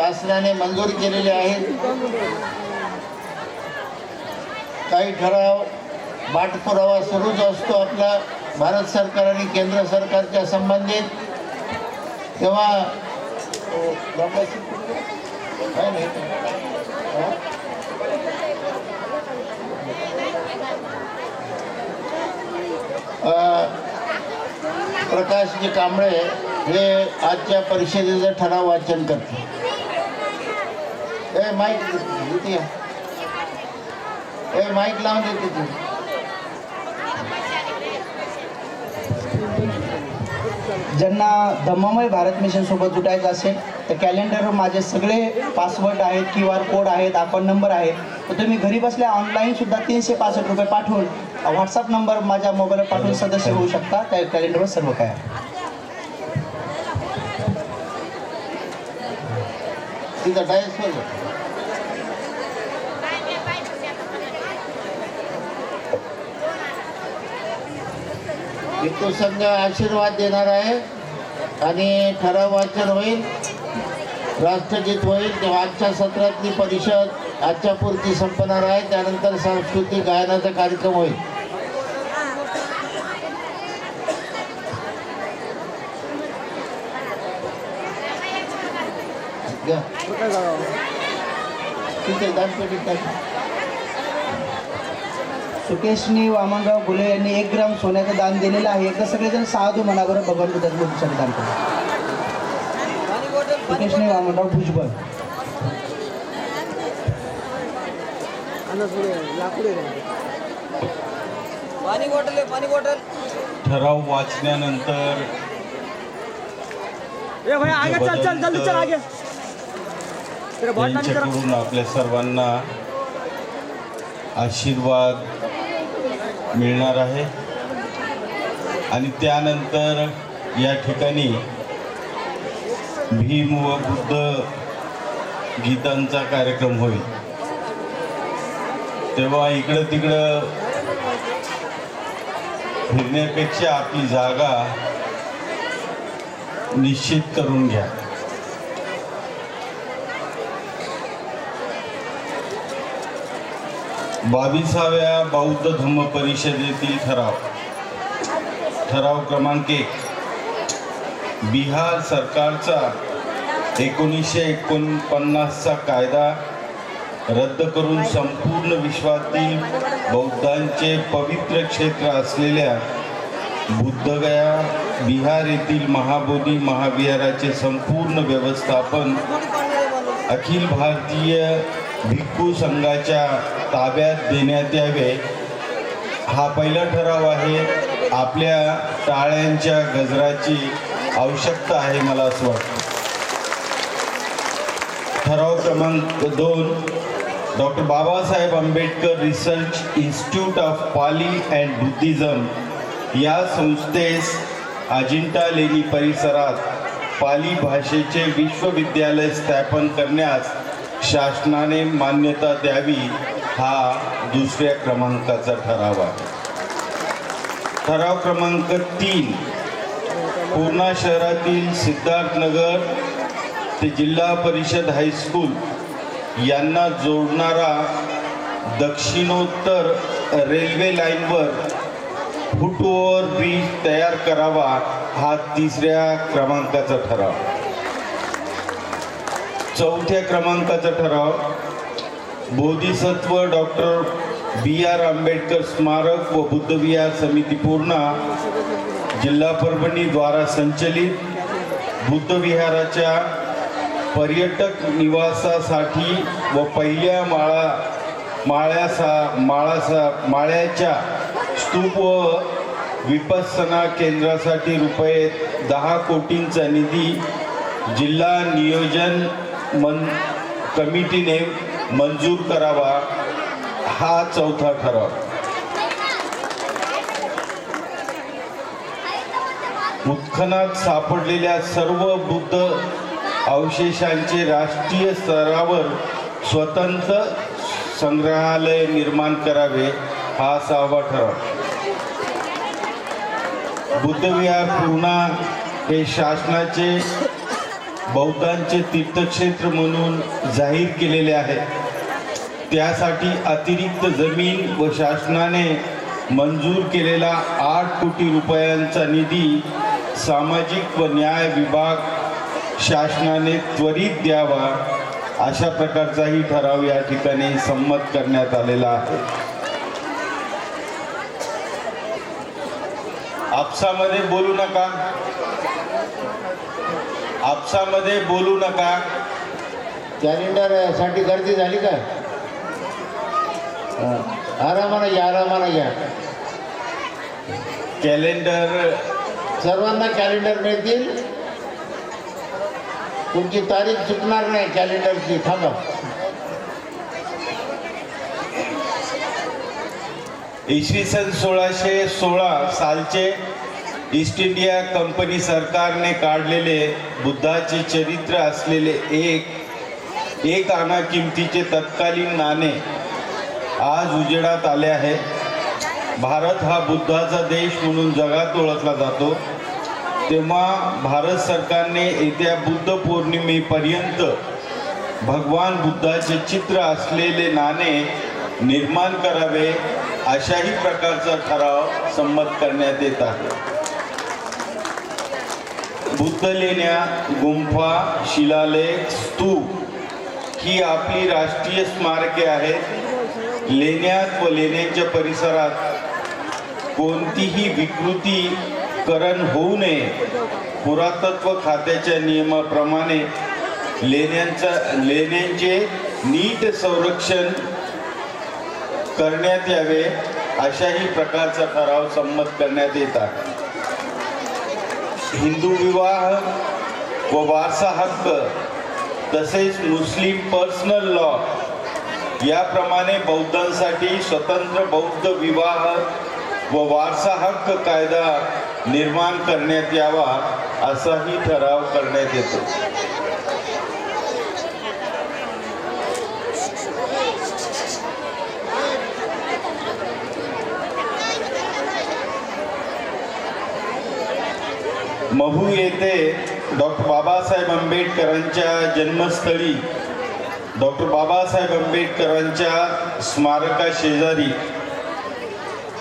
शासनाने मंजूर केलेले आहेत. काही ठराव पाठपुरावा सुरूच असतो आपला. भारत सरकार आणि केंद्र सरकारच्या संबंधित. तेव्हा प्रकाशजी कांबळे हे आजच्या परिषदेचं ठराव वाचन करते ए माईक इथे ए माईक लावून देते तू. ज्यांना धम्ममय भारत मिशन सोबत जुटायचं असेल तर कॅलेंडरवर माझे सगळे पासवर्ड आहेत क्यू आर कोड आहेत अकाउंट नंबर आहे तर तुम्ही घरी बसल्या ऑनलाईन सुद्धा तीनशे पासष्ट रुपये पाठवून व्हॉट्सअप नंबर माझ्या मोबाईलवर पाठवून सदस्य होऊ शकता. त्या कॅलेंडरवर सर्व काय आहे. तिथं डायस जा. संघ आशीर्वाद देणार आहे आणि ठराव वाचन होईल राष्ट्रगीत होईल तेव्हा आजच्या सत्रातली परिषद आजच्या पूर्ती संपणार आहे त्यानंतर सांस्कृतिक गायनाचा कार्यक्रम होईल घ्या. तिथे दानपेटीत टाक. सुकेशनी वामनराव गुले यांनी एक ग्राम सोन्याचं दान दिलेलं आहे. एकदा सगळेजण साधू बरं भगवान बुद्धाच्या मूर्तीसाठी दान करा. सुकेशनी वामनराव भुजबळ. पाणी बॉटल आहे पाणी बॉटल. ठराव वाचल्यानंतर ए भाई आगे चल चल जल्दी चल आगे. त्यांच्याकडून आपल्या सर्वांना आशीर्वाद मिळणार आहे. आणि त्यानंतर या ठिकाणी भीम व बुद्ध गीतांचा कार्यक्रम होईल. तेव्हा इकडं तिकडं फिरण्यापेक्षा आपली जागा निश्चित करून घ्या. बावीसाव्या बौद्ध धम्म परिषदेतील ठराव. ठराव क्रमांक एक. बिहार सरकारचा एकोणीसशे एकोणपन्नासचा कायदा रद्द करून संपूर्ण विश्वातील बौद्धांचे पवित्र क्षेत्र असलेल्या बुद्धगया बिहार येथील महाबोधी महाविहाराचे संपूर्ण व्यवस्थापन अखिल भारतीय भिक्खू संघाच्या ताब्यात देण्यात यावे. हा पहिला ठराव आहे. आपल्या टाळ्यांच्या गजराची आवश्यकता आहे मला असं वाटतं. ठराव क्रमांक दोन. Doctor Babasaheb Ambedkar research institute of Pali and Buddhism या संस्थेस अजिंठा लेणी परिसरात पाली भाषेचे विश्वविद्यालय स्थापन करण्यास शासनाने मान्यता द्यावी. हा दुसऱ्या क्रमांकाचा ठराव आहे. ठराव क्रमांक तीन पूर्णा शहरातील सिद्धार्थनगर ते जिल्हा परिषद हायस्कूल यांना जोडणारा दक्षिणोत्तर रेल्वे लाईनवर फुटओव्हर ब्रिज तयार करावा हा तिसऱ्या क्रमांकाचा ठराव. चौथ्या क्रमांकाचा ठराव Bodhisattva doctor B R Ambedkar स्मारक व बुद्धविहार समिती पूर्णा जिल्हा परभणी द्वारा संचलित बुद्धविहाराच्या पर्यटक निवासासाठी व पहिल्या माळा माळ्यासा माळासा माळ्याच्या स्तूप व विपसना केंद्रासाठी रुपये दहा कोटींचा निधी जिल्हा नियोजन मन कमिटीने मंजूर करावा हा चौथा ठराव. उत्खनात सापडलेल्या सर्व बुद्ध अवशेषांचे राष्ट्रीय स्तरावर स्वतंत्र संग्रहालय निर्माण करावे हा सहावा ठराव. बुद्धविहार पूर्णा हे शासनाचे बौद्धांचे तीर्थक्षेत्र म्हणून जाहीर केलेले आहे. त्यासाठी अतिरिक्त जमीन व शासनाने मंजूर केलेला आठ कोटी रुपयांचा निधी सामाजिक व न्याय विभाग शासनाने त्वरित द्यावा अशा प्रकारचाही ठराव या ठिकाणी संमत करण्यात आलेला आहे. आपसामध्ये बोलू नका. आपसामध्ये बोलू नका. कॅलेंडरसाठी गर्दी झाली का. आरामानं घ्या आरामानं घ्या कॅलेंडर सर्वांना कॅलेंडर मिळतील? तुमची तारीख चुकणार नाही कॅलेंडरची थांबा. इसवी सन सोळाशे सोळा सालचे ईस्ट इंडिया कंपनी सरकारने काढलेले बुद्धाचे चरित्र असलेले एक एक आणा किमतीचे तत्कालीन नाणे आज उजेडात आले आहे. भारत हा बुद्धाचा देश म्हणून जगात ओळखला जातो. तेव्हा भारत सरकारने येत्या बुद्ध पौर्णिमेपर्यंत भगवान बुद्धाचे चित्र असलेले नाणे निर्माण करावे अशाही प्रकारचा ठराव संमत करण्यात येत आहे. बुद्ध लेण्या गुंफा शिलालेख स्तूप ही आपली राष्ट्रीय स्मारके आहेत. लेण्यात व लेण्यांच्या परिसरात कोणतीही विकृतीकरण होऊ नये. पुरातत्व खात्याच्या नियमाप्रमाणे लेण्यांचा लेण्यांचे नीट संरक्षण करण्यात यावे अशाही प्रकारचा ठराव संमत करण्यात येतात. हिंदू विवाह व वारसा हक्क तसेच मुस्लिम पर्सनल लॉ याप्रमाणे बौद्धांसाठी स्वतंत्र बौद्ध विवाह व वारसा हक्क कायदा निर्माण करण्यात यावा असाही ठराव करण्यात येतो. महू येथे डॉक्टर बाबासाहेब आंबेडकरांच्या जन्मस्थळी डॉक्टर बाबासाहेब आंबेडकरांच्या स्मारका शेजारी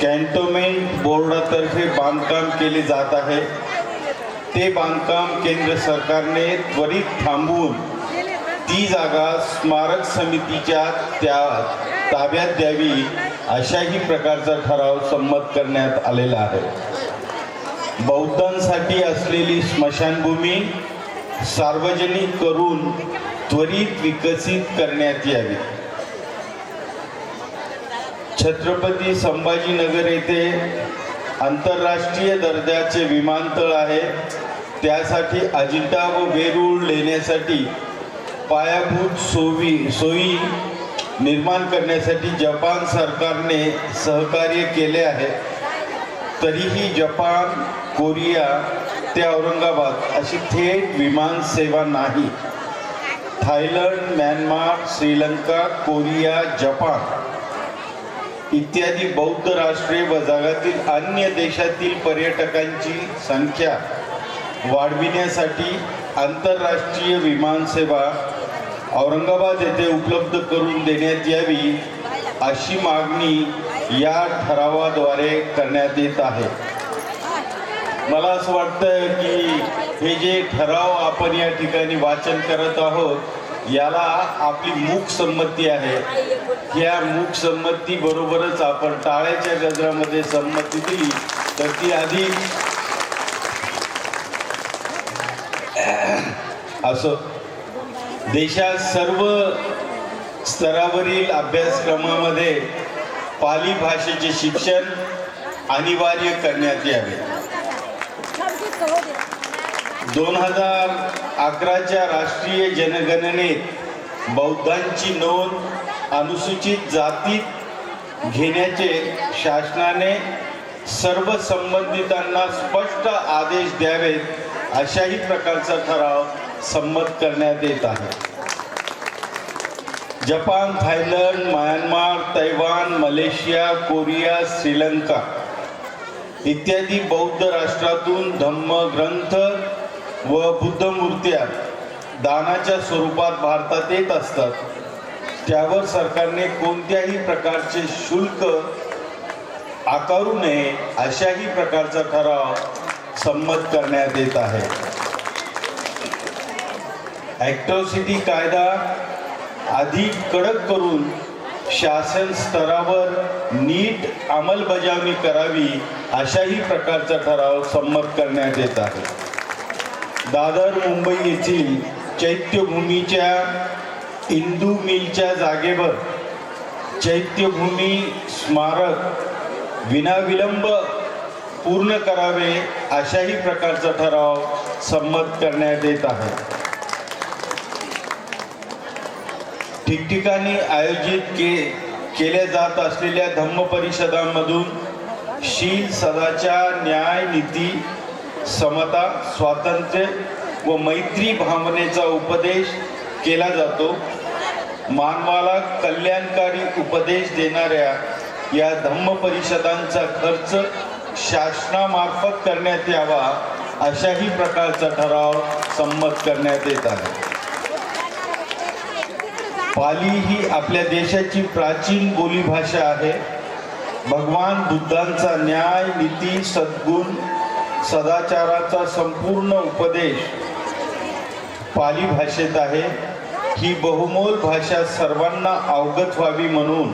कॅन्टोमेंट बोर्डातर्फे बांधकाम केले जात आहे. ते बांधकाम केंद्र सरकारने त्वरित थांबवून ती जागा स्मारक समितीच्या त्या ताब्यात द्यावी अशाही प्रकारचा ठराव संमत करण्यात आलेला आहे. बौद्धांसाठी असलेली स्मशानभूमी सार्वजनिक करून त्वरित विकसित करण्यात यावी छत्रपती संभाजीनगर येथे आंतरराष्ट्रीय दर्जाचे विमानतळ आहे. त्यासाठी अजिंठा व वेरूळ लेण्यासाठी पायाभूत सोयी सोयी निर्माण करण्यासाठी जपान सरकारने सहकार्य केले आहे. तरीही जपान कोरिया ते औरंगाबाद अशी थेट विमान सेवा नाही. Thailand Myanmar Sri Lanka Korea Japan इत्यादी बौद्ध राष्ट्रे व जगातील अन्य देशातील पर्यटकांची संख्या वाढविण्यासाठी आंतरराष्ट्रीय विमानसेवा औरंगाबाद येथे उपलब्ध करून देण्यात यावी अशी मागणी या ठरावाद्वारे करण्यात येत आहे. मला असं वाटतं की हे जे ठराव आपण या ठिकाणी वाचन करत आहोत याला आपली मूक संमती आहे. या मूक संमती बरोबरच आपण टाळ्याच्या गजरामध्ये संमती दिली तर ती आधी असं. देशात सर्व स्तरावरील अभ्यासक्रमामध्ये पाली भाषेचे शिक्षण अनिवार्य करण्यात यावे. दोन हजार अकराच्या राष्ट्रीय जनगणनेत बौद्धांची नोंद अनुसूचित जातीत घेण्याचे शासनाने सर्व संबंधितांना स्पष्ट आदेश द्यावेत अशाही प्रकारचा ठराव संमत करण्यात येत आहे. Japan Thailand Myanmar Taiwan Malaysia Korea Sri Lanka इत्यादी बौद्ध राष्ट्रातून धम्म ग्रंथ व बुद्ध मूर्त्या दानाच्या स्वरूपात भारतात येत असतात. त्यावर सरकारने कोणत्याही प्रकारचे शुल्क आकारू नये अशाही प्रकारचा ठराव संमत करण्यात येत आहे. ॲक्ट्रॉसिटी कायदा अधिक कडक करून शासन स्तरावर नीट अंमलबजावणी करावी अशाही प्रकारचा ठराव संमत करण्यात येत आहे दादर मुंबई येथील चैत्यभूमीच्या इंदू मिलच्या जागेवर चैत्यभूमी स्मारक विनाविलंब पूर्ण करावे अशाही प्रकारचा ठराव संमत करण्यात येत आहे. ठिकठिकाणी आयोजित के केल्या जात असलेल्या धम्म परिषदांमधून शील सदाचार न्याय नीती समता स्वातंत्र्य व मैत्री भावनेचा उपदेश केला जातो. मानवाला कल्याणकारी उपदेश देणाऱ्या या धम्म परिषदांचा खर्च शासनामार्फत करण्यात यावा अशाही प्रकारचा ठराव संमत करण्यात येत आहे. पाली ही आपल्या देशाची प्राचीन बोलीभाषा आहे. भगवान बुद्धांचा न्याय नीती सद्गुण सदाचाराचा संपूर्ण उपदेश पाली भाषेत आहे. ही बहुमोल भाषा सर्वांना अवगत व्हावी म्हणून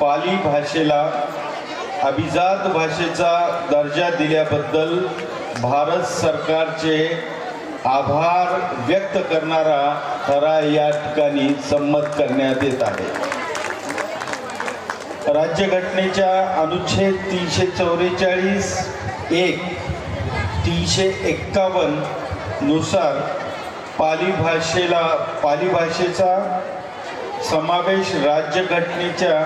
पाली भाषेला अभिजात भाषेचा दर्जा दिल्याबद्दल भारत सरकारचे आभार व्यक्त करणारा ठरा या ठिकाणी संमत करण्यात येत आहे. राज्यघटनेच्या अनुच्छेद तीनशे चौवेचाळीस एक तीनशे एक्कावन्ननुसार पाली भाषेला पाली भाषेचा समावेश राज्यघटनेच्या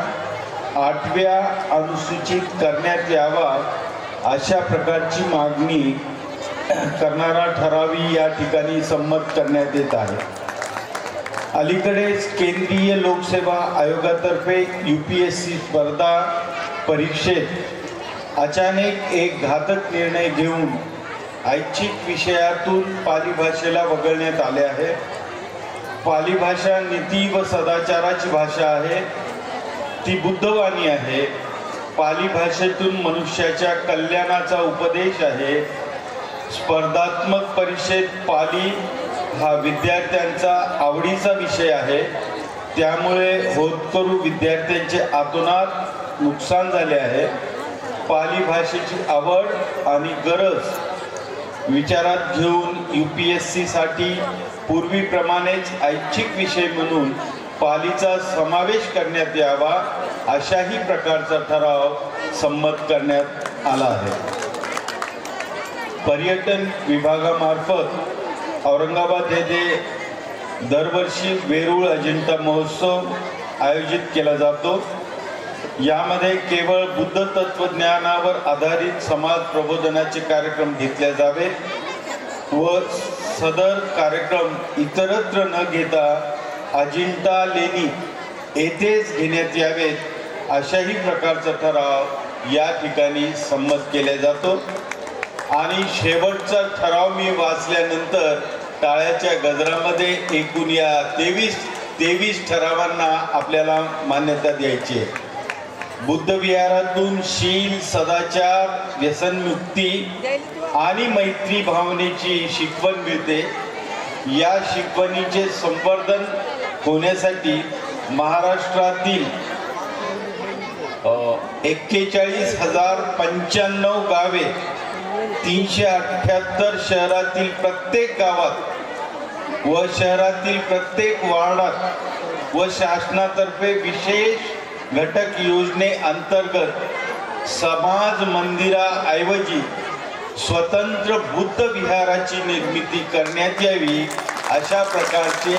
आठव्या अनुसूचित करण्यात यावा अशा प्रकारची मागणी करणारा ठरावी या ठिकाणी संमत करण्यात येत आहे. अलीकडेच केंद्रीय लोकसेवा आयोगातर्फे यू पी एस सी स्पर्धा परीक्षेत अचानक एक घातक निर्णय घेऊन ऐच्छिक विषयातून पाली भाषेला वगळण्यात आले आहे. पाली भाषा नीती व सदाचाराची भाषा आहे. ती बुद्धवाणी आहे. पाली भाषेतून मनुष्याच्या कल्याणाचा उपदेश आहे. स्पर्धात्मक परीक्षेत पाली हा विद्यार्थ्यांचा आवडीचा विषय आहे. त्यामुळे होतकरू विद्यार्थ्यांचे आतोनात नुकसान झाले आहे. पाली भाषेची आवड आणि गरज विचारात घेऊन यू पी एस सीसाठी पूर्वीप्रमाणेच ऐच्छिक विषय म्हणून पालीचा समावेश करण्यात यावा अशाही प्रकारचा ठराव संमत करण्यात आला आहे. पर्यटन विभागामार्फत औरंगाबाद येथे दरवर्षी वेरूळ अजिंठा महोत्सव आयोजित केला जातो. यामध्ये केवळ बुद्ध तत्वज्ञानावर आधारित समाज प्रबोधनाचे कार्यक्रम घेतले जावेत व सदर कार्यक्रम इतरत्र न घेता अजिंठा लेणी येथेच घेण्यात यावेत अशाही प्रकारचा ठराव या ठिकाणी संमत केला जातो. आणि शेवटचा ठराव मी वाचल्यानंतर टाळ्याच्या गजरामध्ये एकूण या तेवीस तेवीस ठरावांना आपल्याला मान्यता द्यायची आहे. बुद्ध विहारातून शील सदाचार व्यसनमुक्ती आणि मैत्री भावनेची शिकवण मिळते. या शिकवणीचे संवर्धन होण्यासाठी महाराष्ट्रातील एक्केचाळीस हजार पंच्याण्णव गावे तीनशे अठ्ठ्याहत्तर शहरातील प्रत्येक गावात व शहरातील प्रत्येक वार्डात व शासनातर्फे विशेष घटक योजने अंतर्गत समाज मंदिराऐवजी स्वतंत्र बुद्ध विहाराची निर्मिती करण्यात यावी अशा प्रकारचे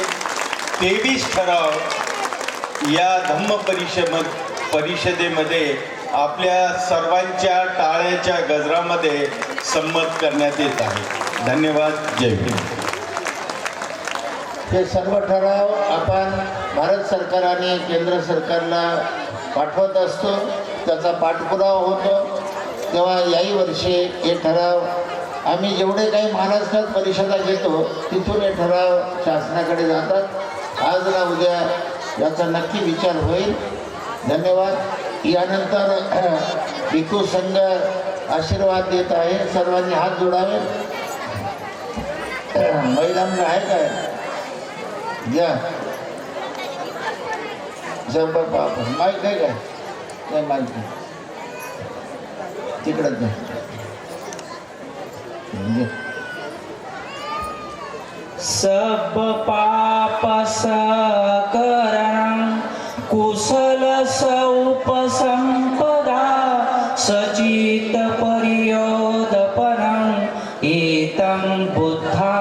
तेवीस ठराव या धम्म परिषद परिषदेमध्ये आपल्या सर्वांच्या टाळ्याच्या गजरामध्ये संमत करण्यात येत आहे. धन्यवाद. जय हिंद. हे सर्व ठराव आपण भारत सरकार आणि केंद्र सरकारला पाठवत असतो. त्याचा पाठपुरावा होतो. तेव्हा याही वर्षी हे ठराव आम्ही जेवढे काही महाराष्ट्रात परिषदा घेतो तिथून हे ठराव शासनाकडे जातात. आज ना उद्या याचा नक्की विचार होईल. धन्यवाद. यानंतर भिकू संघ आशीर्वाद देत आहे. सर्वांनी हात जोडावे. महिलांना आहे काय? घ्या जबर बाप माईक आहे काय नाही माईक नाही. तिकडंच द्या सब पाप सकरण कुशल उपसंपदा सचित पर्योदपनं एतं बुद्धा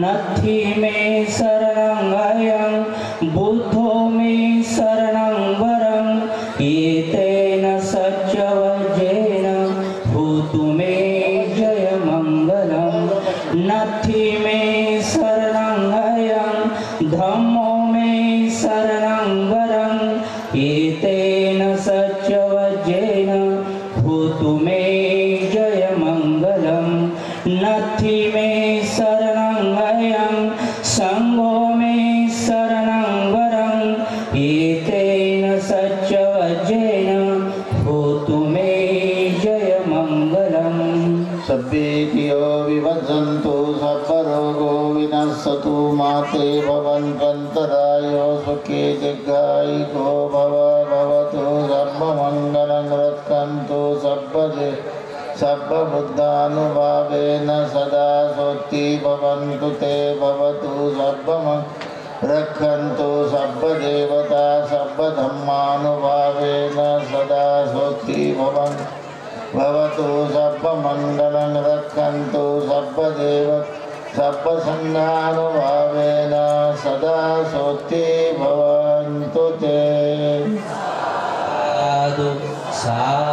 नथी में सर मे शरणं वरं एतेन भूतु मे जयमङ्गलम्। सभ्येतियो विभजन्तु सर्वरोगो विनश्यतु माते भवन्तन्तरायो सुखे भव भवतु सर्वमङ्गलं रक्षन्तु सर्वदे सर्वबुद्धानुभावेन सदा सोत्ति भवन्तु ते भवतु सर्वमङ्ग रक्षन्तु सर्वदेवता सर्वधर्मानुभावेन सदा सोत्ति भवन् भवतु सर्वमङ्गलं रक्षन्तु सर्वदेव सर्वसङ्गानुभावेन सदा सोत्ति भवन्तु ते साधु सा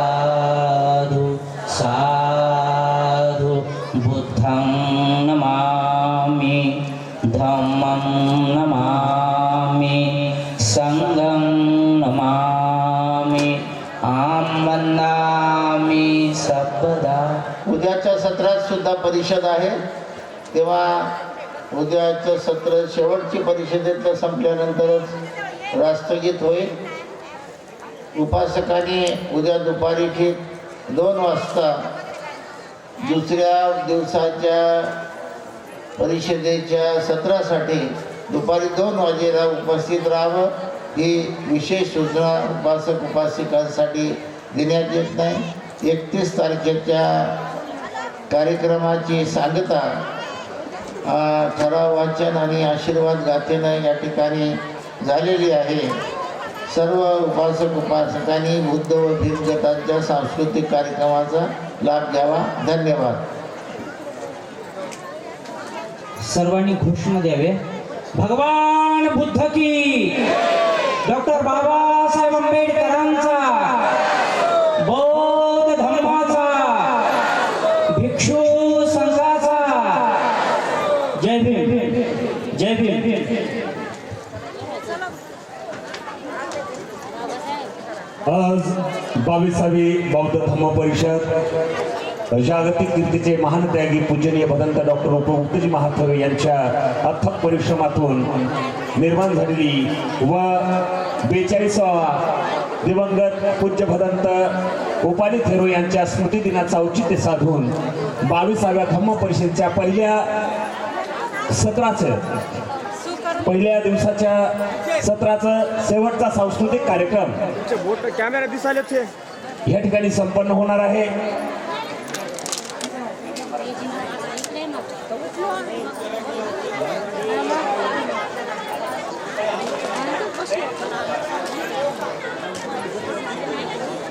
उद्याच्या सत्रात सुद्धा परिषद आहे. तेव्हा उद्याचं सत्र शेवटची परिषदेतलं संपल्यानंतरच राष्ट्रगीत होईल. उपासकांनी उद्या दुपारी ठीक दोन वाजता दुसऱ्या दिवसाच्या परिषदेच्या सत्रासाठी दुपारी दोन वाजेला उपस्थित राहावं ही विशेष सूचना उपासक उपासिकांसाठी देण्यात येत नाही. एकतीस तारखेच्या कार्यक्रमाची सांगता अ, ठराव वाचन आणि आशीर्वाद गाथेनं या ठिकाणी झालेली आहे. सर्व उपासक उपासकांनी बुद्ध व भीमगटांच्या सांस्कृतिक कार्यक्रमाचा लाभ घ्यावा. धन्यवाद. सर्वांनी घोषणा द्यावे. भगवान बुद्ध की डॉक्टर बाबासाहेब आंबेडकर बौद्ध धर्माचा भिक्षू संघाचा जय भीम जय भीम आज बावीसावी बौद्ध धम्म परिषद जागतिक कीर्तीचे महान त्यागी पूजनीय भदंत डॉक्टर उपमुक्तजी महाथवे यांच्या अथक परिश्रमातून निर्माण झालेली व बेचाळीसावा दिवंगत पूज्य भदंत उपाली थेरो यांच्या स्मृतीदिनाचं औचित्य साधून बावीसाव्या धम्म परिषदेच्या पहिल्या सत्राचं पहिल्या दिवसाच्या सत्राचं शेवटचा सांस्कृतिक कार्यक्रम. कॅमेरा दिसायला या ठिकाणी संपन्न होणार आहे.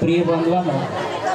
प्रिय बांधवांना